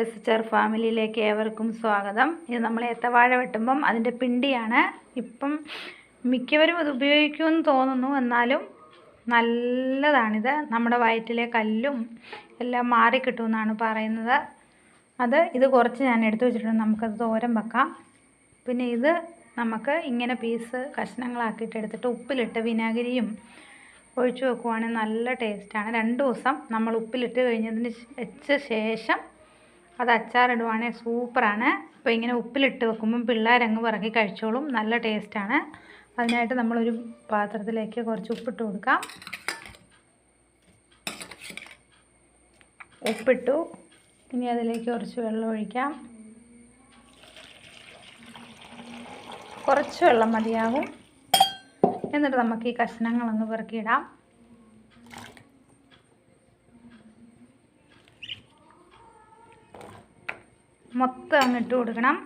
S H R ഫാമിലിയിലേക്ക് ഏവർക്കും സ്വാഗതം. ഇത് നമ്മൾ ഏത്തവാഴ വെട്ടുമ്പം അതിന്റെ പിണ്ടിയാണ്. ഇപ്പം മിക്കവരും ഇത് ഉപയോഗിക്കുമെന്ന് തോന്നുന്നു. എന്നാലും നല്ലതാണിത്. നമ്മുടെ വയറ്റിലെ കല്ലും എല്ലാം മാറിക്കിട്ടുമെന്നാണ് പറയുന്നത്. അത് ഇത് കുറച്ച് ഞാൻ എടുത്തു വെച്ചിട്ടുണ്ട്. നമുക്കത് തോരൻ വെക്കാം. പിന്നെ ഇത് നമുക്ക് ഇങ്ങനെ പീസ് കഷ്ണങ്ങളാക്കിയിട്ട് എടുത്തിട്ട് ഉപ്പിലിട്ട് വിനാഗിരിയും ഒഴിച്ചു വെക്കുവാണെങ്കിൽ നല്ല ടേസ്റ്റാണ്. രണ്ട് ദിവസം നമ്മൾ ഉപ്പിലിട്ട് കഴിഞ്ഞതിന് വെച്ച ശേഷം അത് അച്ചാറിടുവാണെങ്കിൽ സൂപ്പറാണ്. അപ്പോൾ ഇങ്ങനെ ഉപ്പിലിട്ട് വെക്കുമ്പം പിള്ളേരങ്ങ് പിറകി കഴിച്ചോളും. നല്ല ടേസ്റ്റാണ്. അതിനായിട്ട് നമ്മളൊരു പാത്രത്തിലേക്ക് കുറച്ച് ഉപ്പിട്ട് കൊടുക്കാം. ഉപ്പിട്ടു. ഇനി അതിലേക്ക് കുറച്ച് വെള്ളം ഒഴിക്കാം. കുറച്ച് വെള്ളം മതിയാകും എന്നിട്ട് നമുക്ക് ഈ കഷ്ണങ്ങളൊന്ന് പെറുക്കിയിടാം. മൊത്തം അങ്ങ് ഇട്ട് കൊടുക്കണം.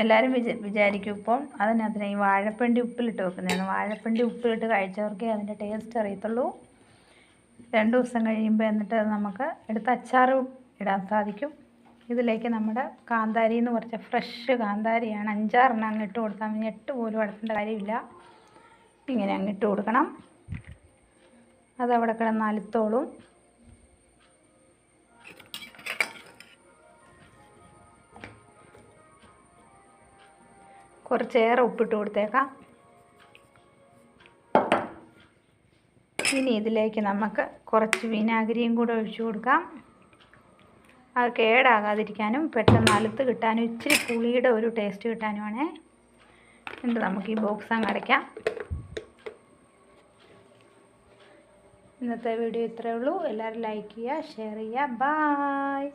എല്ലാവരും വിചാ വിചാരിക്കും ഇപ്പോൾ അതിനകത്തിന് ഈ വാഴപ്പിണ്ടി ഉപ്പിലിട്ട് വെക്കുന്നതാണ്. വാഴപ്പിണ്ടി ഉപ്പിലിട്ട് കഴിച്ചവർക്കേ അതിന്റെ ടേസ്റ്റ് അറിയത്തുള്ളൂ. രണ്ട് ദിവസം കഴിയുമ്പോൾ എന്നിട്ട് നമുക്ക് എടുത്ത് അച്ചാർ ഇടാൻ സാധിക്കും. ഇതിലേക്ക് നമ്മുടെ കാന്താരി എന്ന് പറഞ്ഞ ഫ്രഷ് കാന്താരിയാണ്. അഞ്ചാറെണ്ണം അങ്ങ് ഇട്ട് കൊടുത്താൽ മതി. എട്ട് പോലും അടുത്തേണ്ട കാര്യമില്ല. ഇങ്ങനെ അങ്ങ് ഇട്ട് കൊടുക്കണം. അതവിടെ കിടന്ന് കുറച്ചേറെ ഉപ്പിട്ട് കൊടുത്തേക്കാം. ഇനി ഇതിലേക്ക് നമുക്ക് കുറച്ച് വിനാഗിരിയും കൂടെ ഒഴിച്ചു കൊടുക്കാം. അത് കേടാകാതിരിക്കാനും പെട്ടെന്ന് അലുത്ത് കിട്ടാനും ഇച്ചിരി പുളിയുടെ ഒരു ടേസ്റ്റ് കിട്ടാനുമാണേ എന്നിട്ട് നമുക്ക് ഈ ബോക്സ് അങ്ങ് അടയ്ക്കാം. ഇന്നത്തെ വീഡിയോ ഇത്രയേ ഉള്ളൂ. എല്ലാവരും ലൈക്ക് ചെയ്യുക ഷെയർ ചെയ്യുക. ബായ്